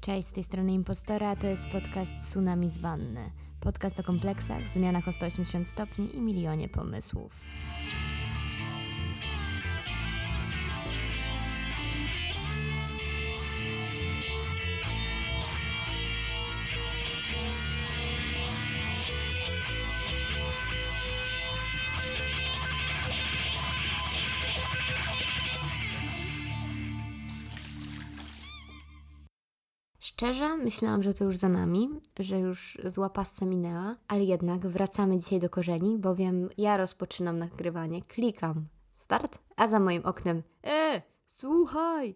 Cześć, z tej strony Impostora, to jest podcast Tsunami z Wanny. Podcast o kompleksach, zmianach o 180 stopni i milionie pomysłów. Szczerze, myślałam, że to już za nami, że już zła pasca minęła, ale jednak wracamy dzisiaj do korzeni, bowiem ja rozpoczynam nagrywanie, klikam start, a za moim oknem e, słuchaj!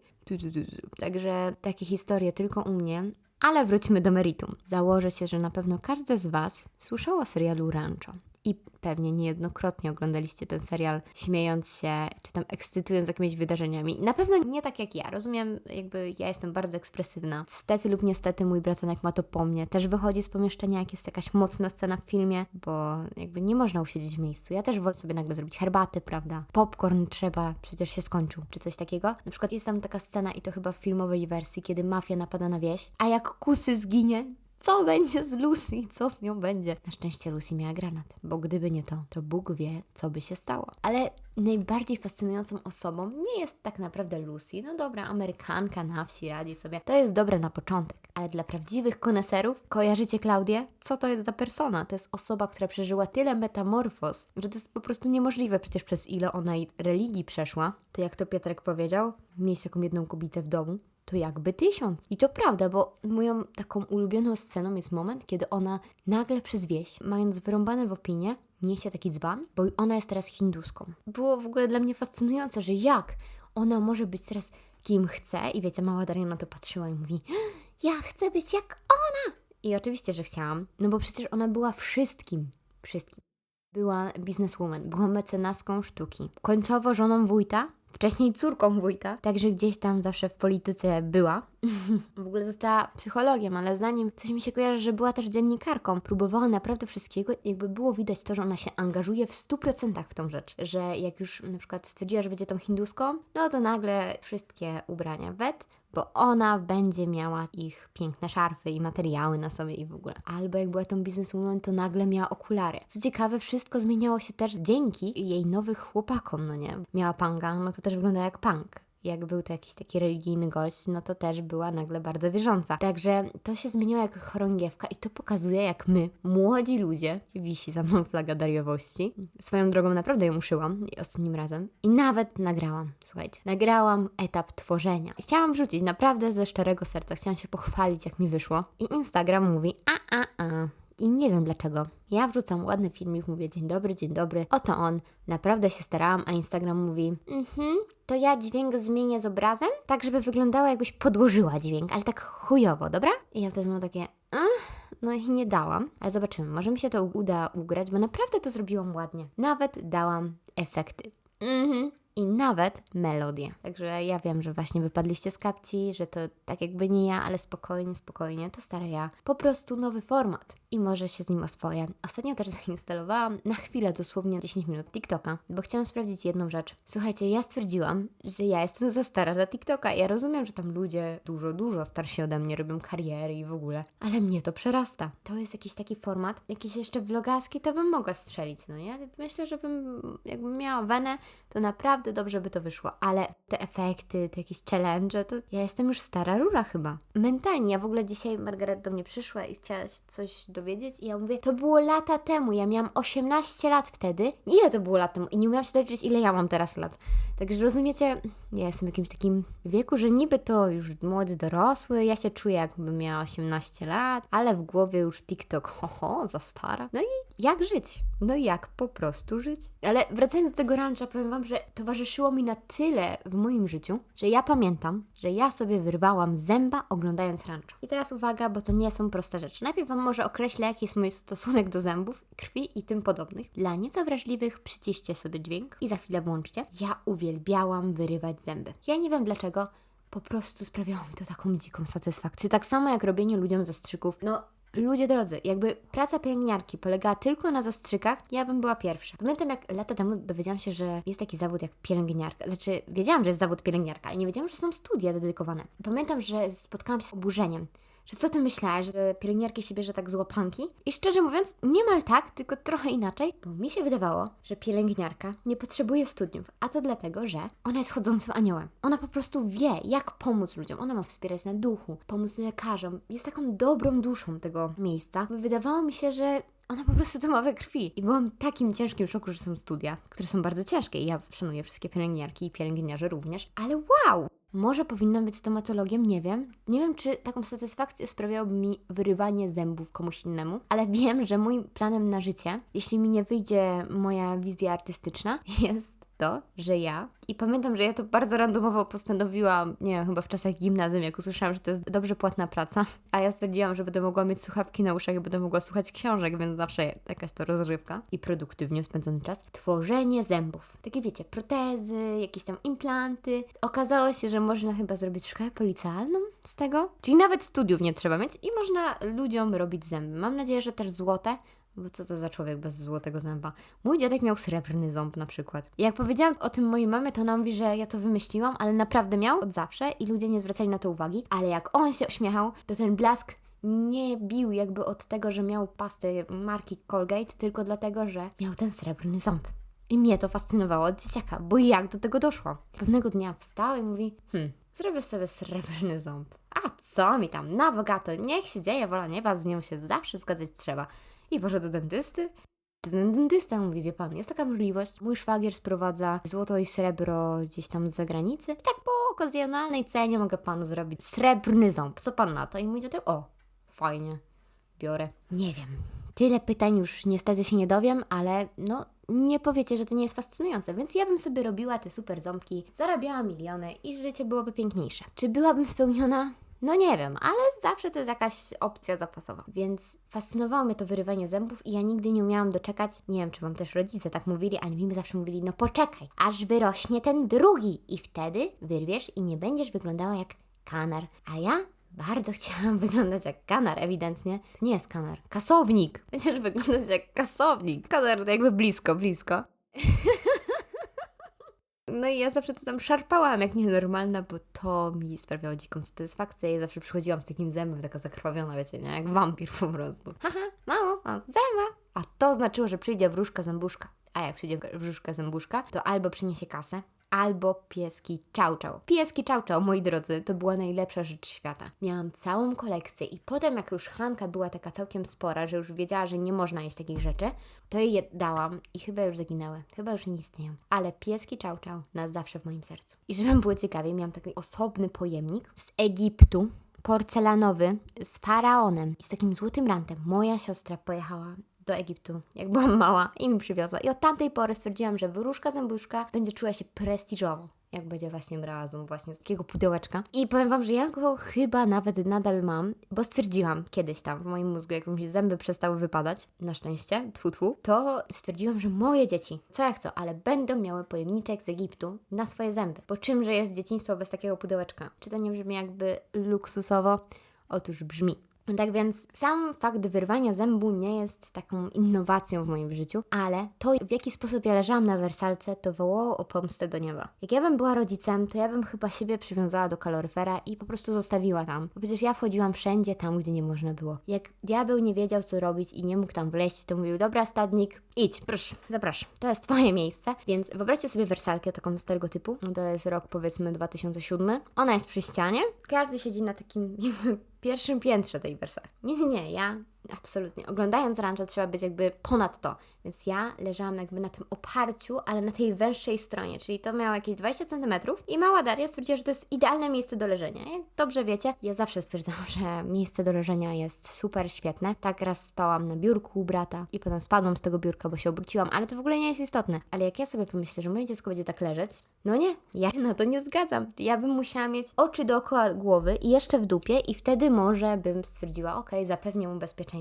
Także takie historie tylko u mnie, ale wróćmy do meritum. Założę się, że na pewno każde z Was słyszało o serialu Rancho. I pewnie niejednokrotnie oglądaliście ten serial, śmiejąc się, czy tam ekscytując jakimiś wydarzeniami. Na pewno nie tak jak ja. Rozumiem, jakby ja jestem bardzo ekspresywna. Stety lub niestety mój bratanek ma to po mnie. Też wychodzi z pomieszczenia, jak jest jakaś mocna scena w filmie, bo jakby nie można usiedzieć w miejscu. Ja też wolę sobie nagle zrobić herbaty, prawda? Popcorn trzeba, przecież się skończył, czy coś takiego. Na przykład jest tam taka scena, i to chyba w filmowej wersji, kiedy mafia napada na wieś, a jak kusy zginie, co będzie z Lucy, co z nią będzie. Na szczęście Lucy miała granat, bo gdyby nie to, to Bóg wie, co by się stało. Ale najbardziej fascynującą osobą nie jest tak naprawdę Lucy. No dobra, Amerykanka na wsi radzi sobie. To jest dobre na początek, ale dla prawdziwych koneserów, kojarzycie Klaudię? Co to jest za persona? To jest osoba, która przeżyła tyle metamorfoz, że to jest po prostu niemożliwe. Przecież przez ile ona religii przeszła, to jak to Piotrek powiedział, mieć taką jedną kobietę w domu, to jakby tysiąc. I to prawda, bo moją taką ulubioną sceną jest moment, kiedy ona nagle przez wieś, mając wyrąbane w opinie, niesie taki dzban, bo ona jest teraz hinduską. Było w ogóle dla mnie fascynujące, że jak ona może być teraz kim chce i wiecie, mała Daria na to patrzyła i mówi ja chcę być jak ona! I oczywiście, że chciałam, no bo przecież ona była wszystkim, wszystkim. Była bizneswoman, była mecenaską sztuki, końcowo żoną wójta, wcześniej córką wójta, także gdzieś tam zawsze w polityce była. w ogóle została psychologiem, ale zanim coś mi się kojarzy, że była też dziennikarką. Próbowała naprawdę wszystkiego, jakby było widać to, że ona się angażuje w 100% w tą rzecz, że jak już na przykład stwierdziła, że będzie tą hinduską, no to nagle wszystkie ubrania wet, bo ona będzie miała ich piękne szarfy i materiały na sobie i w ogóle. Albo jak była tą bizneswoman, to nagle miała okulary. Co ciekawe, wszystko zmieniało się też dzięki jej nowych chłopakom, no nie? Miała panga, no to też wygląda jak punk jak był to jakiś taki religijny gość, no to też była nagle bardzo wierząca. Także to się zmieniło jak chorągiewka i to pokazuje, jak my, młodzi ludzie, wisi za mną flaga dariowości. Swoją drogą naprawdę ją uszyłam ostatnim razem i nawet nagrałam, słuchajcie, nagrałam etap tworzenia. Chciałam wrzucić naprawdę ze szczerego serca, chciałam się pochwalić, jak mi wyszło i Instagram mówi, a, a, a, i nie wiem dlaczego. Ja wrzucam ładny filmik, mówię dzień dobry, dzień dobry, oto on, naprawdę się starałam, a Instagram mówi mhm, to ja dźwięk zmienię z obrazem, tak żeby wyglądało jakbyś podłożyła dźwięk, ale tak chujowo, dobra? I ja wtedy mam takie, no i nie dałam, ale zobaczymy, może mi się to uda ugrać, bo naprawdę to zrobiłam ładnie. Nawet dałam efekty. Mhm i nawet melodię. Także ja wiem, że właśnie wypadliście z kapci, że to tak jakby nie ja, ale spokojnie, spokojnie, to stara ja. Po prostu nowy format i może się z nim oswoję. Ostatnio też zainstalowałam na chwilę, dosłownie 10 minut TikToka, bo chciałam sprawdzić jedną rzecz. Słuchajcie, ja stwierdziłam, że ja jestem za stara dla TikToka. Ja rozumiem, że tam ludzie dużo, dużo starsi ode mnie robią kariery i w ogóle, ale mnie to przerasta. To jest jakiś taki format, jakiś jeszcze vlogarski, to bym mogła strzelić, no nie? Myślę, że bym, jakbym miała wenę, to naprawdę dobrze by to wyszło, ale te efekty, te jakieś challenge, to ja jestem już stara rura chyba. Mentalnie, ja w ogóle dzisiaj Margaret do mnie przyszła i chciała coś dowiedzieć i ja mówię, to było lata temu, ja miałam 18 lat wtedy. Ile to było lat temu? I nie umiałam się dowiedzieć, ile ja mam teraz lat. Także rozumiecie, ja jestem w jakimś takim wieku, że niby to już młody dorosły, ja się czuję jakbym miała 18 lat, ale w głowie już TikTok, ho, za stara. No i jak żyć? No jak po prostu żyć? Ale wracając do tego rancha, powiem Wam, że towarzyszyło mi na tyle w moim życiu, że ja pamiętam, że ja sobie wyrwałam zęba oglądając rancho. I teraz uwaga, bo to nie są proste rzeczy. Najpierw Wam może określę, jaki jest mój stosunek do zębów, krwi i tym podobnych. Dla nieco wrażliwych przyciście sobie dźwięk i za chwilę włączcie. Ja uwielbiałam wyrywać zęby. Ja nie wiem dlaczego, po prostu sprawiało mi to taką dziką satysfakcję. Tak samo jak robienie ludziom zastrzyków. No, Ludzie drodzy, jakby praca pielęgniarki polegała tylko na zastrzykach, ja bym była pierwsza. Pamiętam jak lata temu dowiedziałam się, że jest taki zawód jak pielęgniarka. Znaczy, wiedziałam, że jest zawód pielęgniarka, ale nie wiedziałam, że są studia dedykowane. Pamiętam, że spotkałam się z oburzeniem że co ty myślałaś, że pielęgniarki się bierze tak z łapanki? I szczerze mówiąc, niemal tak, tylko trochę inaczej, bo mi się wydawało, że pielęgniarka nie potrzebuje studiów, a to dlatego, że ona jest chodzącym aniołem. Ona po prostu wie, jak pomóc ludziom. Ona ma wspierać na duchu, pomóc lekarzom. Jest taką dobrą duszą tego miejsca. Wydawało mi się, że ona po prostu to ma we krwi. I byłam w takim ciężkim szoku, że są studia, które są bardzo ciężkie. I ja szanuję wszystkie pielęgniarki i pielęgniarze również. Ale wow! Może powinnam być stomatologiem, nie wiem. Nie wiem, czy taką satysfakcję sprawiałoby mi wyrywanie zębów komuś innemu, ale wiem, że moim planem na życie, jeśli mi nie wyjdzie moja wizja artystyczna, jest to, że ja, i pamiętam, że ja to bardzo randomowo postanowiłam, nie wiem, chyba w czasach gimnazjum, jak usłyszałam, że to jest dobrze płatna praca, a ja stwierdziłam, że będę mogła mieć słuchawki na uszach i będę mogła słuchać książek, więc zawsze jakaś to rozrywka i produktywnie spędzony czas. Tworzenie zębów. Takie wiecie, protezy, jakieś tam implanty. Okazało się, że można chyba zrobić szkołę policjalną z tego, czyli nawet studiów nie trzeba mieć i można ludziom robić zęby. Mam nadzieję, że też złote, bo co to za człowiek bez złotego zęba? Mój dziadek miał srebrny ząb na przykład. I jak powiedziałam o tym mojej mamie, to ona mówi, że ja to wymyśliłam, ale naprawdę miał od zawsze i ludzie nie zwracali na to uwagi. Ale jak on się uśmiechał, to ten blask nie bił jakby od tego, że miał pastę marki Colgate, tylko dlatego, że miał ten srebrny ząb. I mnie to fascynowało od dzieciaka, bo jak do tego doszło? Pewnego dnia wstał i mówi, hm, zrobię sobie srebrny ząb. A co mi tam, na bogato, niech się dzieje, wola nieba, z nią się zawsze zgadzać trzeba i poszedł do dentysty. Ten dentysta mówi, wie pan, jest taka możliwość. Mój szwagier sprowadza złoto i srebro gdzieś tam z zagranicy. I tak po okazjonalnej cenie mogę panu zrobić srebrny ząb. Co pan na to? I mówi do tego, o, fajnie, biorę. Nie wiem. Tyle pytań już niestety się nie dowiem, ale no nie powiecie, że to nie jest fascynujące, więc ja bym sobie robiła te super ząbki, zarabiała miliony i życie byłoby piękniejsze. Czy byłabym spełniona? No nie wiem, ale zawsze to jest jakaś opcja zapasowa. Więc fascynowało mnie to wyrywanie zębów i ja nigdy nie umiałam doczekać. Nie wiem, czy wam też rodzice tak mówili, ale mi zawsze mówili, no poczekaj, aż wyrośnie ten drugi i wtedy wyrwiesz i nie będziesz wyglądała jak kanar. A ja bardzo chciałam wyglądać jak kanar, ewidentnie. To nie jest kanar, kasownik. Będziesz wyglądać jak kasownik. Kanar to jakby blisko, blisko. No i ja zawsze to tam szarpałam jak nienormalna, bo to mi sprawiało dziką satysfakcję i zawsze przychodziłam z takim zębem, taka zakrwawiona, wiecie, nie? Jak wampir po prostu. Haha, mało, mam zęba. A to znaczyło, że przyjdzie wróżka zębuszka. A jak przyjdzie wróżka zębuszka, to albo przyniesie kasę, albo pieski czał czał. Pieski czał czał, moi drodzy, to była najlepsza rzecz świata. Miałam całą kolekcję i potem jak już Hanka była taka całkiem spora, że już wiedziała, że nie można jeść takich rzeczy, to jej je dałam i chyba już zaginęły. Chyba już nie istnieją. Ale pieski czał czał na zawsze w moim sercu. I żeby było ciekawie, miałam taki osobny pojemnik z Egiptu, porcelanowy, z faraonem i z takim złotym rantem. Moja siostra pojechała do Egiptu, jak byłam mała i mi przywiozła. I od tamtej pory stwierdziłam, że wróżka zębuszka będzie czuła się prestiżowo jak będzie właśnie brała zoom właśnie z takiego pudełeczka. I powiem Wam, że ja go chyba nawet nadal mam, bo stwierdziłam kiedyś tam w moim mózgu, jak mi zęby przestały wypadać, na szczęście, tfu, tfu, to stwierdziłam, że moje dzieci, co jak co, ale będą miały pojemniczek z Egiptu na swoje zęby. Bo czymże jest dzieciństwo bez takiego pudełeczka? Czy to nie brzmi jakby luksusowo? Otóż brzmi. Tak więc sam fakt wyrwania zębu nie jest taką innowacją w moim życiu, ale to w jaki sposób ja leżałam na wersalce, to wołało o pomstę do nieba. Jak ja bym była rodzicem, to ja bym chyba siebie przywiązała do kaloryfera i po prostu zostawiła tam. Bo przecież ja wchodziłam wszędzie tam, gdzie nie można było. Jak diabeł nie wiedział, co robić i nie mógł tam wleźć, to mówił, dobra stadnik, idź, proszę, zapraszam. To jest twoje miejsce. Więc wyobraźcie sobie wersalkę taką z tego typu. No to jest rok powiedzmy 2007. Ona jest przy ścianie. Każdy siedzi na takim pierwszym piętrze tej Versailles. Nie, nie, nie, ja absolutnie. Oglądając rancho trzeba być jakby ponad to. Więc ja leżałam jakby na tym oparciu, ale na tej węższej stronie, czyli to miało jakieś 20 cm i mała Daria stwierdziła, że to jest idealne miejsce do leżenia. Jak dobrze wiecie, ja zawsze stwierdzałam, że miejsce do leżenia jest super świetne. Tak raz spałam na biurku u brata i potem spadłam z tego biurka, bo się obróciłam, ale to w ogóle nie jest istotne. Ale jak ja sobie pomyślę, że moje dziecko będzie tak leżeć, no nie, ja się na to nie zgadzam. Ja bym musiała mieć oczy dookoła głowy i jeszcze w dupie i wtedy może bym stwierdziła, ok, zapewnię mu bezpieczeństwo.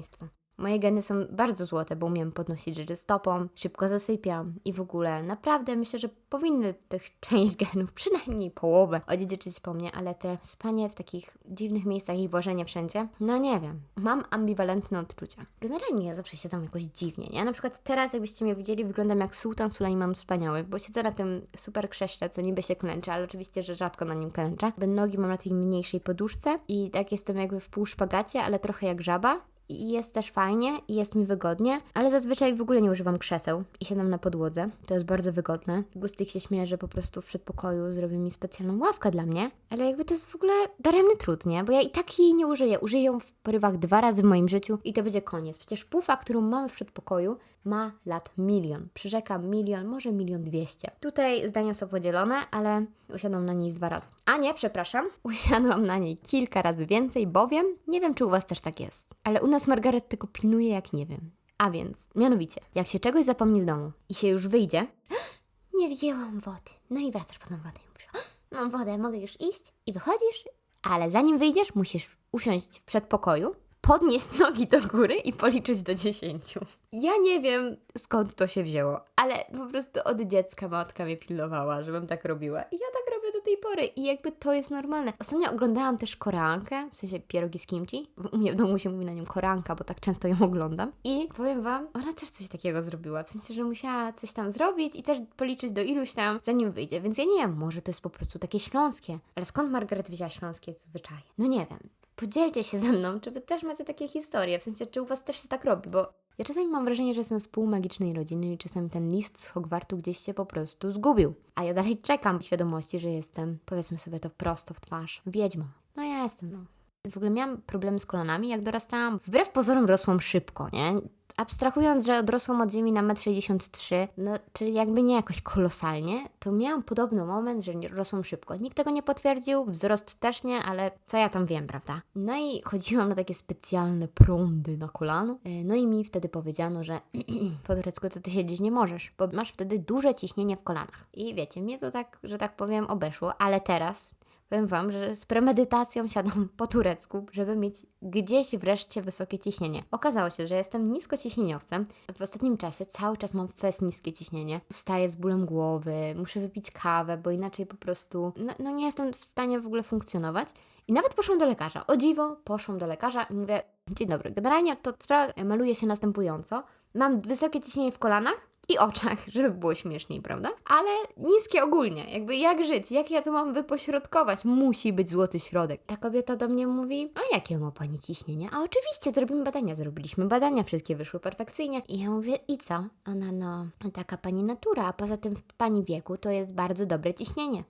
Moje geny są bardzo złote, bo umiem podnosić rzeczy stopą, szybko zasypiam i w ogóle naprawdę myślę, że powinny tych część genów, przynajmniej połowę, odziedziczyć po mnie, ale te spanie w takich dziwnych miejscach i włożenie wszędzie, no nie wiem. Mam ambiwalentne odczucia. Generalnie ja zawsze siedzę jakoś dziwnie, nie? Na przykład teraz, jakbyście mnie widzieli, wyglądam jak sułtan Sulejman wspaniały, bo siedzę na tym super krześle, co niby się klęczy, ale oczywiście, że rzadko na nim klęczę. Nogi mam na tej mniejszej poduszce i tak jestem jakby w pół szpagacie, ale trochę jak żaba i jest też fajnie i jest mi wygodnie, ale zazwyczaj w ogóle nie używam krzeseł i siadam na podłodze. To jest bardzo wygodne. Gustik się śmieje, że po prostu w przedpokoju zrobi mi specjalną ławkę dla mnie, ale jakby to jest w ogóle daremny trud, nie? Bo ja i tak jej nie użyję. Użyję ją w porywach dwa razy w moim życiu i to będzie koniec. Przecież pufa, którą mamy w przedpokoju, ma lat milion. Przyrzekam milion, może milion dwieście. Tutaj zdania są podzielone, ale usiadłam na niej dwa razy. A nie, przepraszam, usiadłam na niej kilka razy więcej, bowiem nie wiem, czy u Was też tak jest. Ale u nas Margaret tego pilnuje jak nie wiem. A więc, mianowicie, jak się czegoś zapomni z domu i się już wyjdzie, nie wzięłam wody. No i wracasz po tą wodę i mówisz, mam wodę, mogę już iść? I wychodzisz, ale zanim wyjdziesz, musisz usiąść w przedpokoju, podnieść nogi do góry i policzyć do dziesięciu. Ja nie wiem skąd to się wzięło, ale po prostu od dziecka matka mnie pilnowała, żebym tak robiła. I ja tak robię do tej pory i jakby to jest normalne. Ostatnio oglądałam też korankę, w sensie pierogi z kimchi. U mnie w domu się mówi na nią koranka, bo tak często ją oglądam. I powiem Wam, ona też coś takiego zrobiła, w sensie, że musiała coś tam zrobić i też policzyć do iluś tam, zanim wyjdzie. Więc ja nie wiem, może to jest po prostu takie śląskie. Ale skąd Margaret wzięła śląskie zwyczaje? No nie wiem podzielcie się ze mną, czy wy też macie takie historie, w sensie, czy u was też się tak robi, bo ja czasami mam wrażenie, że jestem z półmagicznej rodziny i czasami ten list z Hogwartu gdzieś się po prostu zgubił. A ja dalej czekam świadomości, że jestem, powiedzmy sobie to prosto w twarz, wiedźmą. No ja jestem, no. W ogóle miałam problemy z kolanami, jak dorastałam. Wbrew pozorom rosłam szybko, nie? abstrahując, że odrosłam od ziemi na 1,63 m, no czyli jakby nie jakoś kolosalnie, to miałam podobny moment, że rosłam szybko. Nikt tego nie potwierdził, wzrost też nie, ale co ja tam wiem, prawda? No i chodziłam na takie specjalne prądy na kolano. E, no i mi wtedy powiedziano, że po turecku to ty siedzieć nie możesz, bo masz wtedy duże ciśnienie w kolanach. I wiecie, mnie to tak, że tak powiem, obeszło, ale teraz powiem Wam, że z premedytacją siadam po turecku, żeby mieć gdzieś wreszcie wysokie ciśnienie. Okazało się, że jestem niskociśnieniowcem. W ostatnim czasie cały czas mam fest niskie ciśnienie. Wstaję z bólem głowy, muszę wypić kawę, bo inaczej po prostu no, no nie jestem w stanie w ogóle funkcjonować. I nawet poszłam do lekarza. O dziwo, poszłam do lekarza i mówię, dzień dobry, generalnie to sprawa maluje się następująco. Mam wysokie ciśnienie w kolanach, i oczach, żeby było śmieszniej, prawda? Ale niskie ogólnie, jakby jak żyć, jak ja to mam wypośrodkować? Musi być złoty środek. Ta kobieta do mnie mówi, a jakie ma pani ciśnienie? A oczywiście, zrobimy badania, zrobiliśmy badania, wszystkie wyszły perfekcyjnie. I ja mówię, i co? Ona, no, taka pani natura, a poza tym w pani wieku to jest bardzo dobre ciśnienie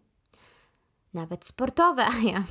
nawet sportowe, a ja,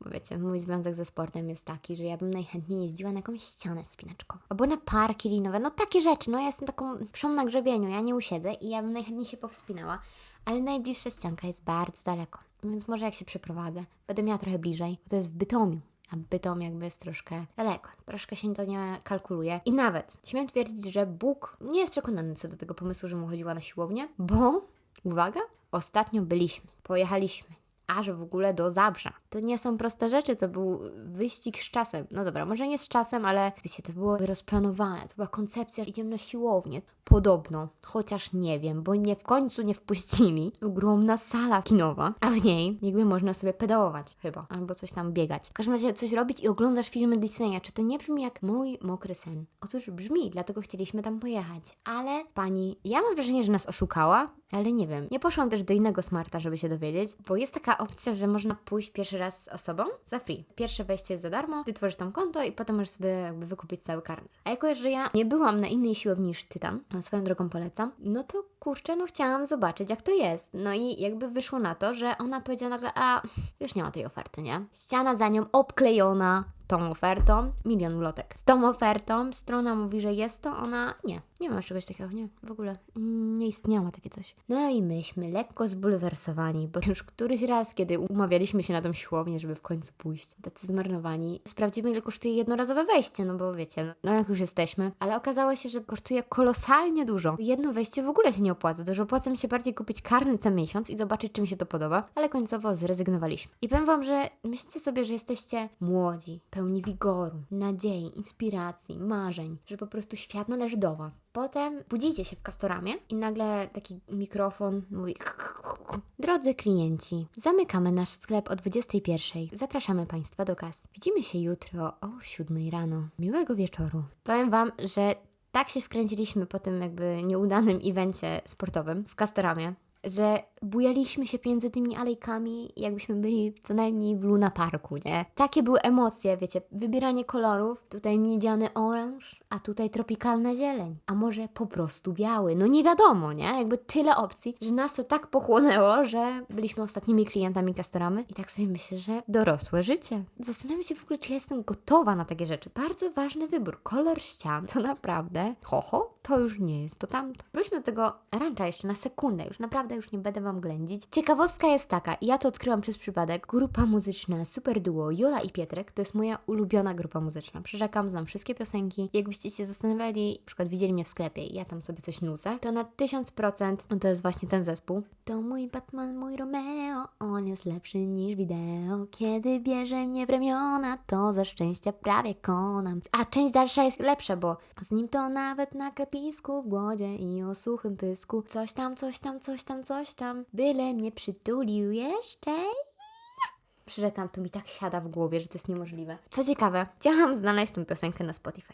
bo wiecie, mój związek ze sportem jest taki, że ja bym najchętniej jeździła na jakąś ścianę spinaczkową, albo na parki linowe, no takie rzeczy, no ja jestem taką wszą na grzebieniu, ja nie usiedzę i ja bym najchętniej się powspinała, ale najbliższa ścianka jest bardzo daleko, więc może jak się przeprowadzę, będę miała trochę bliżej, bo to jest w Bytomiu, a Bytom jakby jest troszkę daleko. Troszkę się to nie kalkuluje. I nawet śmiem twierdzić, że Bóg nie jest przekonany co do tego pomysłu, że mu chodziła na siłownię, bo, uwaga, ostatnio byliśmy, pojechaliśmy aż w ogóle do Zabrza. To nie są proste rzeczy, to był wyścig z czasem. No dobra, może nie z czasem, ale wiecie, to było rozplanowane, to była koncepcja, idziemy na siłownię. Podobno, chociaż nie wiem, bo mnie w końcu nie wpuścili. Ogromna sala kinowa, a w niej jakby można sobie pedałować chyba, albo coś tam biegać. W każdym razie coś robić i oglądasz filmy Disneya. Czy to nie brzmi jak mój mokry sen? Otóż brzmi, dlatego chcieliśmy tam pojechać. Ale pani, ja mam wrażenie, że nas oszukała, ale nie wiem. Nie poszłam też do innego smarta, żeby się dowiedzieć, bo jest taka opcja, że można pójść pierwszy raz z osobą za free. Pierwsze wejście jest za darmo, ty tworzysz tam konto i potem możesz sobie jakby wykupić cały karnet. A jako, że ja nie byłam na innej siłowni niż Tytan, swoją drogą polecam, no to kurczę, no chciałam zobaczyć, jak to jest. No i jakby wyszło na to, że ona powiedziała nagle, a już nie ma tej oferty, nie? Ściana za nią obklejona, tą ofertą, milion ulotek. Z tą ofertą strona mówi, że jest to, ona nie. Nie ma czegoś takiego, nie, w ogóle nie istniało takie coś. No i myśmy lekko zbulwersowani, bo już któryś raz, kiedy umawialiśmy się na tą siłownię, żeby w końcu pójść, tacy zmarnowani, sprawdzimy ile kosztuje jednorazowe wejście, no bo wiecie, no, no jak już jesteśmy, ale okazało się, że kosztuje kolosalnie dużo. Jedno wejście w ogóle się nie opłaca. To już opłaca mi się bardziej kupić karny ten miesiąc i zobaczyć, czy mi się to podoba, ale końcowo zrezygnowaliśmy. I powiem Wam, że myślicie sobie, że jesteście młodzi, pełni wigoru, nadziei, inspiracji, marzeń, że po prostu świat należy do Was. Potem budzicie się w Castoramie i nagle taki mikrofon mówi Drodzy klienci, zamykamy nasz sklep o 21. Zapraszamy Państwa do kas. Widzimy się jutro o 7 rano. Miłego wieczoru. Powiem Wam, że tak się wkręciliśmy po tym jakby nieudanym evencie sportowym w Castoramie, że bujaliśmy się między tymi alejkami, jakbyśmy byli co najmniej w Luna Parku, nie? Takie były emocje, wiecie, wybieranie kolorów, tutaj miedziany oranż, a tutaj tropikalna zieleń, a może po prostu biały, no nie wiadomo, nie? Jakby tyle opcji, że nas to tak pochłonęło, że byliśmy ostatnimi klientami Castoramy i tak sobie myślę, że dorosłe życie. Zastanawiam się w ogóle, czy ja jestem gotowa na takie rzeczy. Bardzo ważny wybór. Kolor ścian to naprawdę, ho, ho, to już nie jest to tamto. Wróćmy do tego rancza jeszcze na sekundę, już naprawdę już nie będę Wam ględzić. Ciekawostka jest taka, ja to odkryłam przez przypadek, grupa muzyczna Super Duo Jola i Pietrek to jest moja ulubiona grupa muzyczna. Przyrzekam, znam wszystkie piosenki. Jakbyście się zastanawiali, na przykład widzieli mnie w sklepie i ja tam sobie coś nucę, to na 1000% to jest właśnie ten zespół. To mój Batman, mój Romeo, on jest lepszy niż wideo. Kiedy bierze mnie w ramiona, to ze szczęścia prawie konam. A część dalsza jest lepsza, bo z nim to nawet na klepisku w głodzie i o suchym pysku. Coś tam, coś tam, coś tam, coś tam. Byle mnie przytulił jeszcze. Przyrzekam, to mi tak siada w głowie, że to jest niemożliwe. Co ciekawe, chciałam znaleźć tę piosenkę na Spotify.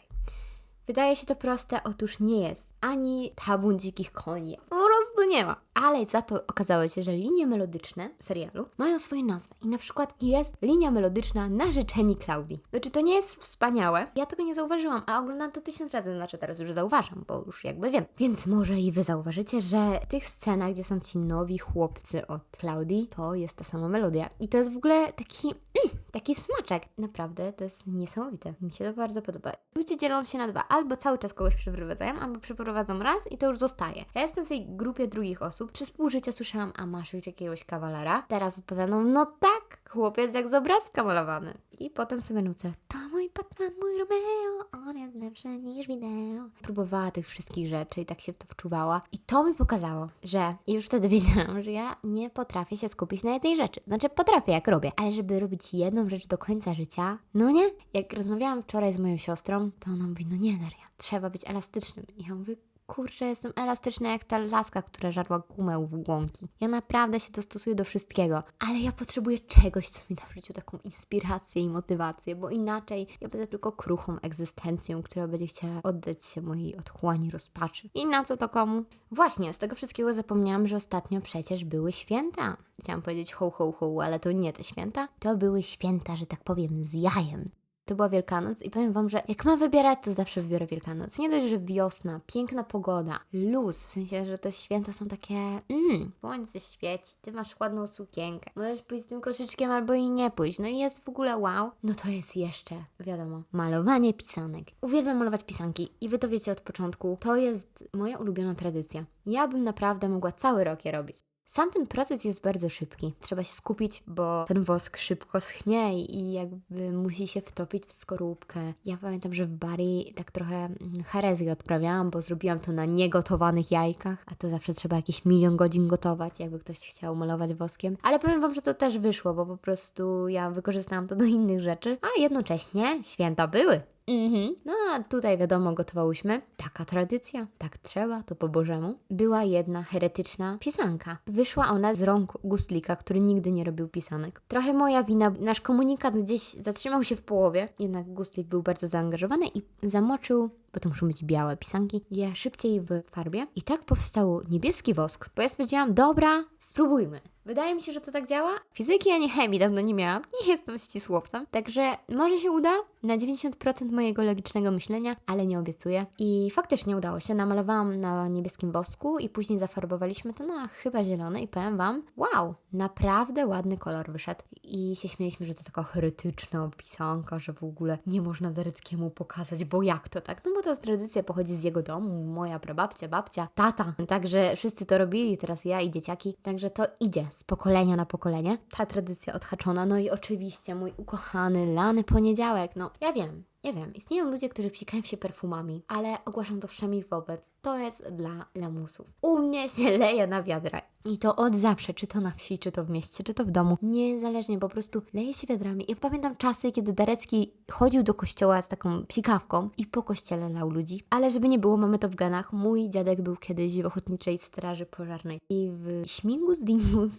Wydaje się to proste, otóż nie jest. Ani tabun dzikich koni. Po prostu nie ma. Ale za to okazało się, że linie melodyczne serialu mają swoje nazwy. I na przykład jest linia melodyczna na życzeni Klaudii. Znaczy to nie jest wspaniałe. Ja tego nie zauważyłam, a oglądam to tysiąc razy. Znaczy teraz już zauważam, bo już jakby wiem. Więc może i wy zauważycie, że w tych scenach, gdzie są ci nowi chłopcy od Klaudii, to jest ta sama melodia. I to jest w ogóle taki, mm, taki smaczek. Naprawdę, to jest niesamowite. Mi się to bardzo podoba. Ludzie dzielą się na dwa. Albo cały czas kogoś przeprowadzają, albo przeprowadzą raz i to już zostaje. Ja jestem w tej grupie drugich osób. Przez pół życia słyszałam, a masz już jakiegoś kawalera? Teraz odpowiadam, no tak, chłopiec jak z obrazka malowany. I potem sobie nucę, to mój Batman, mój Romeo, on jest lepszy niż wideo. Próbowała tych wszystkich rzeczy i tak się w to wczuwała. I to mi pokazało, że już wtedy wiedziałam, że ja nie potrafię się skupić na jednej rzeczy. Znaczy potrafię, jak robię, ale żeby robić jedną rzecz do końca życia, no nie. Jak rozmawiałam wczoraj z moją siostrą, to ona mówi, no nie Daria, trzeba być elastycznym. I ja mówię, kurczę, jestem elastyczna jak ta laska, która żarła gumę w łąki. Ja naprawdę się dostosuję do wszystkiego, ale ja potrzebuję czegoś, co mi da w życiu taką inspirację i motywację, bo inaczej ja będę tylko kruchą egzystencją, która będzie chciała oddać się mojej otchłani rozpaczy. I na co to komu? Właśnie, z tego wszystkiego zapomniałam, że ostatnio przecież były święta. Chciałam powiedzieć ho, ho, ho, ale to nie te święta. To były święta, że tak powiem, z jajem. To była Wielkanoc i powiem Wam, że jak mam wybierać, to zawsze wybiorę Wielkanoc. Nie dość, że wiosna, piękna pogoda, luz, w sensie, że te święta są takie mmm, słońce świeci, Ty masz ładną sukienkę, możesz pójść z tym koszyczkiem albo i nie pójść, no i jest w ogóle wow. No to jest jeszcze, wiadomo, malowanie pisanek. Uwielbiam malować pisanki i Wy to wiecie od początku, to jest moja ulubiona tradycja. Ja bym naprawdę mogła cały rok je robić. Sam ten proces jest bardzo szybki. Trzeba się skupić, bo ten wosk szybko schnie i jakby musi się wtopić w skorupkę. Ja pamiętam, że w Bari tak trochę mm, herezję odprawiałam, bo zrobiłam to na niegotowanych jajkach, a to zawsze trzeba jakieś milion godzin gotować, jakby ktoś chciał malować woskiem. Ale powiem Wam, że to też wyszło, bo po prostu ja wykorzystałam to do innych rzeczy, a jednocześnie święta były. Mhm. No a tutaj wiadomo, gotowałyśmy. Taka tradycja, tak trzeba, to po Bożemu. Była jedna heretyczna pisanka. Wyszła ona z rąk Gustlika, który nigdy nie robił pisanek. Trochę moja wina, nasz komunikat gdzieś zatrzymał się w połowie, jednak Gustlik był bardzo zaangażowany i zamoczył bo to muszą być białe pisanki, je szybciej w farbie. I tak powstał niebieski wosk, bo ja stwierdziłam, dobra, spróbujmy. Wydaje mi się, że to tak działa. Fizyki ani chemii dawno nie miałam, nie jestem ścisłowcem, także może się uda na 90% mojego logicznego myślenia, ale nie obiecuję. I faktycznie udało się. Namalowałam na niebieskim wosku i później zafarbowaliśmy to na chyba zielony i powiem Wam, wow, naprawdę ładny kolor wyszedł. I się śmieliśmy, że to taka heretyczna pisanka, że w ogóle nie można Dereckiemu pokazać, bo jak to tak? No bo ta tradycja pochodzi z jego domu, moja prababcia, babcia, tata. Także wszyscy to robili, teraz ja i dzieciaki. Także to idzie z pokolenia na pokolenie. Ta tradycja odhaczona. No i oczywiście mój ukochany lany poniedziałek. No ja wiem, Nie wiem, istnieją ludzie, którzy psikają się perfumami, ale ogłaszam to wszemi wobec. To jest dla lamusów. U mnie się leje na wiadra. I to od zawsze, czy to na wsi, czy to w mieście, czy to w domu. Niezależnie, po prostu leje się wiadrami. Ja pamiętam czasy, kiedy Darecki chodził do kościoła z taką psikawką i po kościele lał ludzi. Ale żeby nie było, mamy to w genach. Mój dziadek był kiedyś w Ochotniczej Straży Pożarnej. I w Śmigus Dimus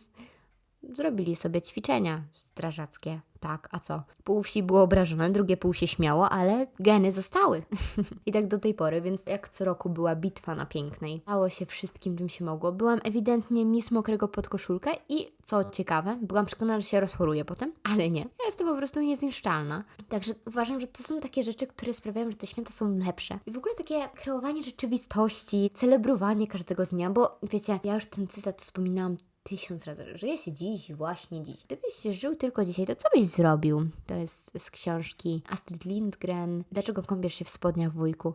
zrobili sobie ćwiczenia strażackie. Tak, a co? Pół wsi było obrażone, drugie pół się śmiało, ale geny zostały. I tak do tej pory, więc jak co roku była bitwa na Pięknej. Stało się wszystkim, czym się mogło. Byłam ewidentnie mis mokrego pod koszulkę i co ciekawe, byłam przekonana, że się rozchoruję potem, ale nie. Ja jestem po prostu niezniszczalna. Także uważam, że to są takie rzeczy, które sprawiają, że te święta są lepsze. I w ogóle takie kreowanie rzeczywistości, celebrowanie każdego dnia, bo wiecie, ja już ten cytat wspominałam tysiąc razy. Żyje się dziś, właśnie dziś. Gdybyś żył tylko dzisiaj, to co byś zrobił? To jest z książki Astrid Lindgren. Dlaczego kąpiesz się w spodniach wujku?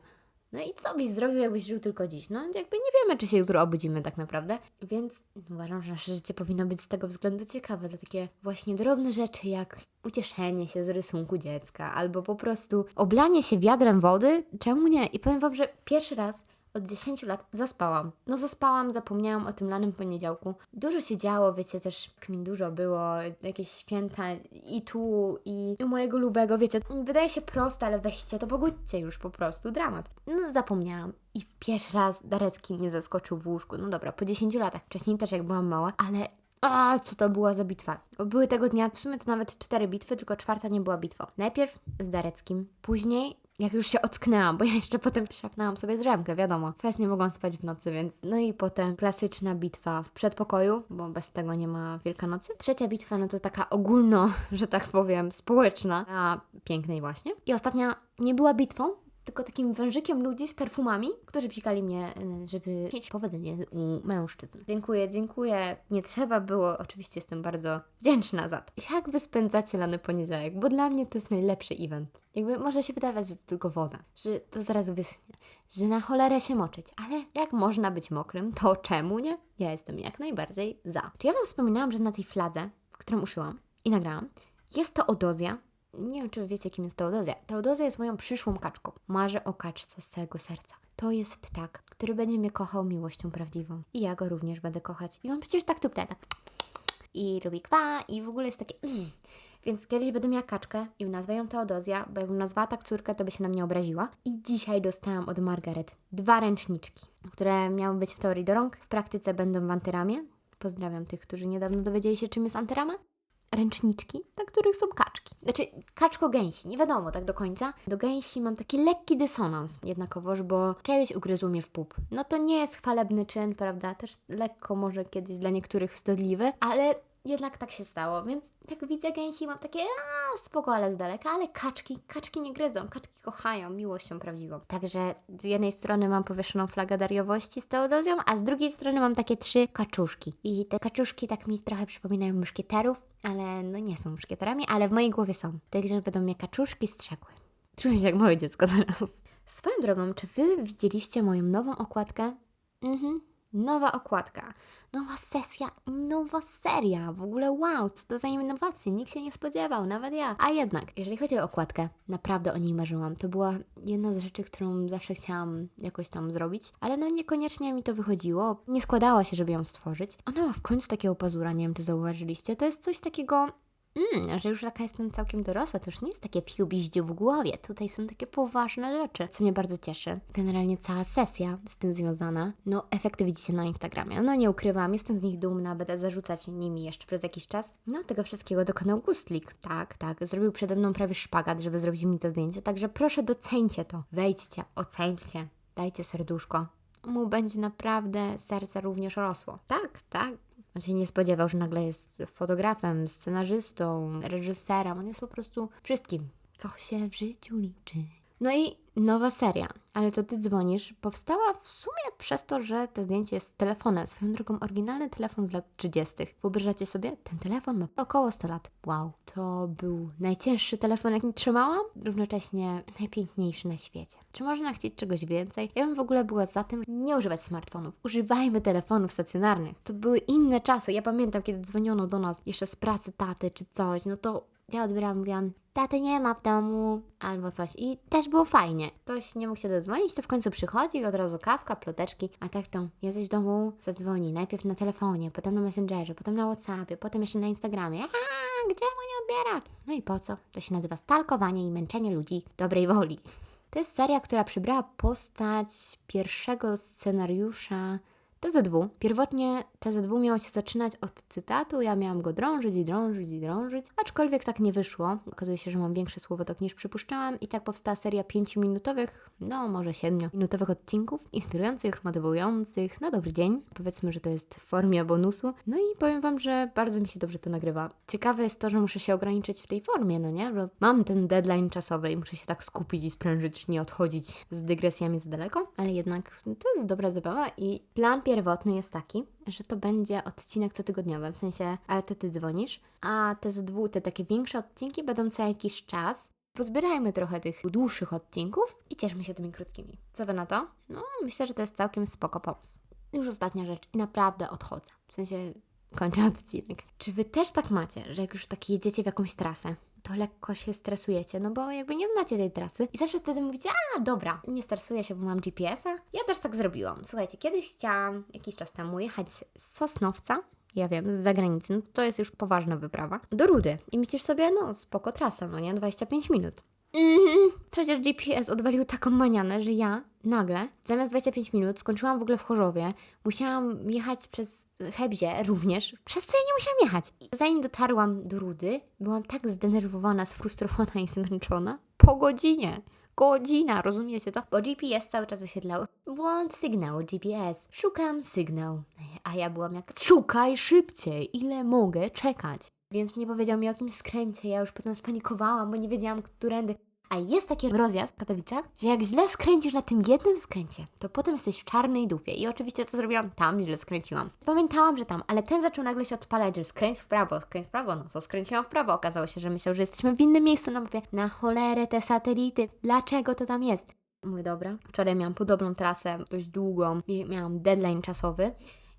No i co byś zrobił, jakbyś żył tylko dziś? No jakby nie wiemy, czy się jutro obudzimy tak naprawdę. Więc uważam, że nasze życie powinno być z tego względu ciekawe. To takie właśnie drobne rzeczy, jak ucieszenie się z rysunku dziecka, albo po prostu oblanie się wiadrem wody. Czemu nie? I powiem Wam, że pierwszy raz od 10 lat zaspałam. No zaspałam, zapomniałam o tym lanym poniedziałku. Dużo się działo, wiecie, też kmin dużo było, jakieś święta i tu, i u mojego lubego, wiecie, wydaje się proste, ale weźcie to, pogódźcie już po prostu, dramat. No zapomniałam. I pierwszy raz Darecki mnie zaskoczył w łóżku. No dobra, po 10 latach, wcześniej też jak byłam mała, ale a, co to była za bitwa? Były tego dnia, w sumie to nawet cztery bitwy, tylko czwarta nie była bitwą. Najpierw z Dareckim, później jak już się ocknęłam, bo ja jeszcze potem szafnęłam sobie drzemkę, wiadomo. Fest nie mogłam spać w nocy, więc... No i potem klasyczna bitwa w przedpokoju, bo bez tego nie ma Wielkanocy. Trzecia bitwa, no to taka ogólno, że tak powiem, społeczna, a pięknej właśnie. I ostatnia nie była bitwą, tylko takim wężykiem ludzi z perfumami, którzy psikali mnie, y, żeby mieć powodzenie u mężczyzn. Dziękuję, dziękuję. Nie trzeba było, oczywiście jestem bardzo wdzięczna za to. Jak wy spędzacie lany poniedziałek? Bo dla mnie to jest najlepszy event. Jakby może się wydawać, że to tylko woda, że to zaraz wyschnie, że na cholerę się moczyć, ale jak można być mokrym, to czemu nie? Ja jestem jak najbardziej za. Czy ja Wam wspominałam, że na tej fladze, którą uszyłam i nagrałam, jest to odozja, nie wiem, czy wiecie, kim jest Teodozja. Teodozja jest moją przyszłą kaczką. Marzę o kaczce z całego serca. To jest ptak, który będzie mnie kochał miłością prawdziwą. I ja go również będę kochać. I on przecież tak tu tak. I robi kwa i w ogóle jest takie... Mm. Więc kiedyś będę miała kaczkę i nazwę ją Teodozja, bo jakbym nazwała tak córkę, to by się na mnie obraziła. I dzisiaj dostałam od Margaret dwa ręczniczki, które miały być w teorii do rąk, w praktyce będą w antyramie. Pozdrawiam tych, którzy niedawno dowiedzieli się, czym jest antyrama ręczniczki, na których są. Znaczy, kaczko-gęsi, nie wiadomo tak do końca. Do gęsi mam taki lekki dysonans jednakowoż, bo kiedyś ugryzł mnie w pup. No to nie jest chwalebny czyn, prawda? Też lekko może kiedyś dla niektórych wstydliwy, ale jednak tak się stało, więc jak widzę gęsi, mam takie a, spoko, ale z daleka, ale kaczki, kaczki nie gryzą, kaczki kochają miłością prawdziwą. Także z jednej strony mam powieszoną flagę dariowości z Teodozją, a z drugiej strony mam takie trzy kaczuszki. I te kaczuszki tak mi trochę przypominają muszkieterów, ale no nie są muszkieterami, ale w mojej głowie są. Także będą mnie kaczuszki strzegły. Czuję się jak małe dziecko teraz. Swoją drogą, czy wy widzieliście moją nową okładkę? Mhm nowa okładka, nowa sesja i nowa seria. W ogóle wow, co to za innowacje, nikt się nie spodziewał, nawet ja. A jednak, jeżeli chodzi o okładkę, naprawdę o niej marzyłam. To była jedna z rzeczy, którą zawsze chciałam jakoś tam zrobić, ale no niekoniecznie mi to wychodziło. Nie składała się, żeby ją stworzyć. Ona ma w końcu takiego pazura, nie wiem czy zauważyliście. To jest coś takiego mm, że już taka jestem całkiem dorosła, to już nie jest takie fiubiździu w głowie. Tutaj są takie poważne rzeczy, co mnie bardzo cieszy. Generalnie cała sesja z tym związana, no efekty widzicie na Instagramie. No nie ukrywam, jestem z nich dumna, będę zarzucać nimi jeszcze przez jakiś czas. No tego wszystkiego dokonał Gustlik. Tak, tak, zrobił przede mną prawie szpagat, żeby zrobić mi to zdjęcie, także proszę doceńcie to. Wejdźcie, oceńcie, dajcie serduszko. Mu będzie naprawdę serce również rosło. Tak, tak, on się nie spodziewał, że nagle jest fotografem, scenarzystą, reżyserem. On jest po prostu wszystkim. Co się w życiu liczy. No i nowa seria, ale to ty dzwonisz, powstała w sumie przez to, że to zdjęcie jest z telefonem. Swoją drogą, oryginalny telefon z lat 30. Wyobrażacie sobie? Ten telefon ma około 100 lat. Wow, to był najcięższy telefon, jaki trzymałam, równocześnie najpiękniejszy na świecie. Czy można chcieć czegoś więcej? Ja bym w ogóle była za tym, nie używać smartfonów. Używajmy telefonów stacjonarnych. To były inne czasy. Ja pamiętam, kiedy dzwoniono do nas jeszcze z pracy taty czy coś, no to ja odbierałam, mówiłam, taty nie ma w domu, albo coś. I też było fajnie. Ktoś nie mógł się dodzwonić, to w końcu przychodzi od razu kawka, ploteczki, a tak to jesteś w domu, zadzwoni, najpierw na telefonie, potem na Messengerze, potem na Whatsappie, potem jeszcze na Instagramie. Aha, gdzie mu nie odbiera? No i po co? To się nazywa stalkowanie i męczenie ludzi dobrej woli. To jest seria, która przybrała postać pierwszego scenariusza TZW. Pierwotnie TZW miało się zaczynać od cytatu, ja miałam go drążyć i drążyć i drążyć, aczkolwiek tak nie wyszło. Okazuje się, że mam większy słowotok niż przypuszczałam i tak powstała seria 5-minutowych, no może 7-minutowych odcinków, inspirujących, motywujących, na dobry dzień. Powiedzmy, że to jest w formie bonusu. No i powiem Wam, że bardzo mi się dobrze to nagrywa. Ciekawe jest to, że muszę się ograniczyć w tej formie, no nie? Bo mam ten deadline czasowy i muszę się tak skupić i sprężyć, nie odchodzić z dygresjami za daleko, ale jednak to jest dobra zabawa i plan pierwotny jest taki, że to będzie odcinek cotygodniowy, w sensie, ale to ty dzwonisz, a te ZW, te takie większe odcinki będą co jakiś czas. Pozbierajmy trochę tych dłuższych odcinków i cieszmy się tymi krótkimi. Co wy na to? No, myślę, że to jest całkiem spoko pomysł. Już ostatnia rzecz i naprawdę odchodzę. W sensie kończę odcinek. Czy wy też tak macie, że jak już tak jedziecie w jakąś trasę, to lekko się stresujecie, no bo jakby nie znacie tej trasy i zawsze wtedy mówicie, a dobra, nie stresuję się, bo mam GPS-a. Ja też tak zrobiłam. Słuchajcie, kiedyś chciałam jakiś czas temu jechać z Sosnowca, ja wiem, z zagranicy, no to jest już poważna wyprawa, do Rudy. I myślisz sobie, no spoko trasa, no nie, 25 minut. Mhm. Przecież GPS odwalił taką manianę, że ja nagle, zamiast 25 minut, skończyłam w ogóle w Chorzowie. Musiałam jechać przez Hebzie również, przez co ja nie musiałam jechać. Zanim dotarłam do Rudy, byłam tak zdenerwowana, sfrustrowana i zmęczona. Po godzinie. Godzina, rozumiecie to? Bo GPS cały czas wyświetlał. Błąd sygnału GPS. Szukam sygnał. A ja byłam jak, szukaj szybciej, ile mogę czekać. Więc nie powiedział mi o jakimś skręcie, ja już potem spanikowałam, bo nie wiedziałam, którędy. A jest taki rozjazd w Katowicach, że jak źle skręcisz na tym jednym skręcie, to potem jesteś w czarnej dupie. I oczywiście to zrobiłam tam, źle skręciłam. Pamiętałam, że tam, ale ten zaczął nagle się odpalać, że skręć w prawo, skręć w prawo. No co, skręciłam w prawo. Okazało się, że myślał, że jesteśmy w innym miejscu na mapie. Na cholerę te satelity. Dlaczego to tam jest? Mówię, dobra. Wczoraj miałam podobną trasę, dość długą i miałam deadline czasowy.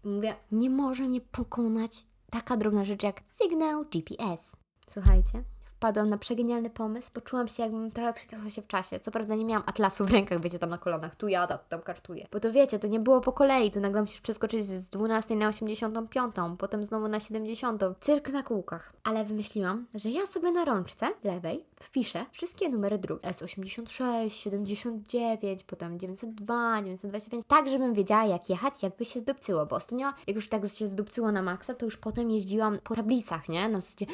I mówię, nie może mnie pokonać taka drobna rzecz jak sygnał GPS. Słuchajcie, wpadłam na przegenialny pomysł, poczułam się jakbym trochę przeniosła się w czasie. Co prawda nie miałam atlasu w rękach, wiecie, tam na kolanach, tu jada, tu tam kartuję. Bo to wiecie, to nie było po kolei, tu nagle musisz przeskoczyć z 12 na 85, potem znowu na 70. Cyrk na kółkach. Ale wymyśliłam, że ja sobie na rączce lewej wpiszę wszystkie numery dróg. S86, 79, potem 902, 925, tak żebym wiedziała jak jechać, jakby się zdupcyło, bo ostatnio jak już tak się zdupcyło na maksa, to już potem jeździłam po tablicach, nie? Na zasadzie,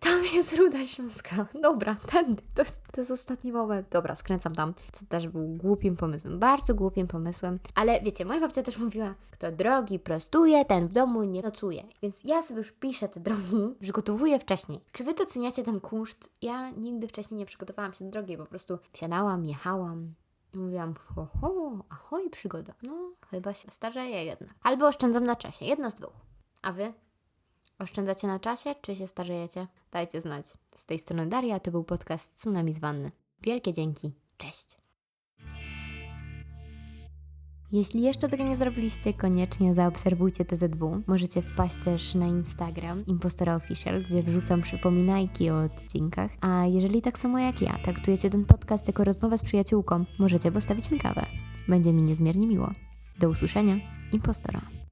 tam jest Ruda Śląska. Dobra, tędy. To jest, to jest ostatni moment. Dobra, skręcam tam. Co też był głupim pomysłem. Bardzo głupim pomysłem. Ale wiecie, moja babcia też mówiła, kto drogi prostuje, ten w domu nie nocuje. Więc ja sobie już piszę te drogi, przygotowuję wcześniej. Czy wy doceniacie ten kunszt? Ja nigdy wcześniej nie przygotowałam się do drogi, po prostu wsiadałam, jechałam, i mówiłam, ho, ho, ahoj, przygoda. No, chyba się starzeję jednak. Albo oszczędzam na czasie, jedno z dwóch. A wy? Oszczędzacie na czasie, czy się starzejecie? Dajcie znać. Z tej strony Daria, to był podcast Tsunami z Wanny. Wielkie dzięki. Cześć. Jeśli jeszcze tego nie zrobiliście, koniecznie zaobserwujcie TZW. Możecie wpaść też na Instagram Impostora Official, gdzie wrzucam przypominajki o odcinkach. A jeżeli tak samo jak ja traktujecie ten podcast jako rozmowę z przyjaciółką, możecie postawić mi kawę. Będzie mi niezmiernie miło. Do usłyszenia. Impostora.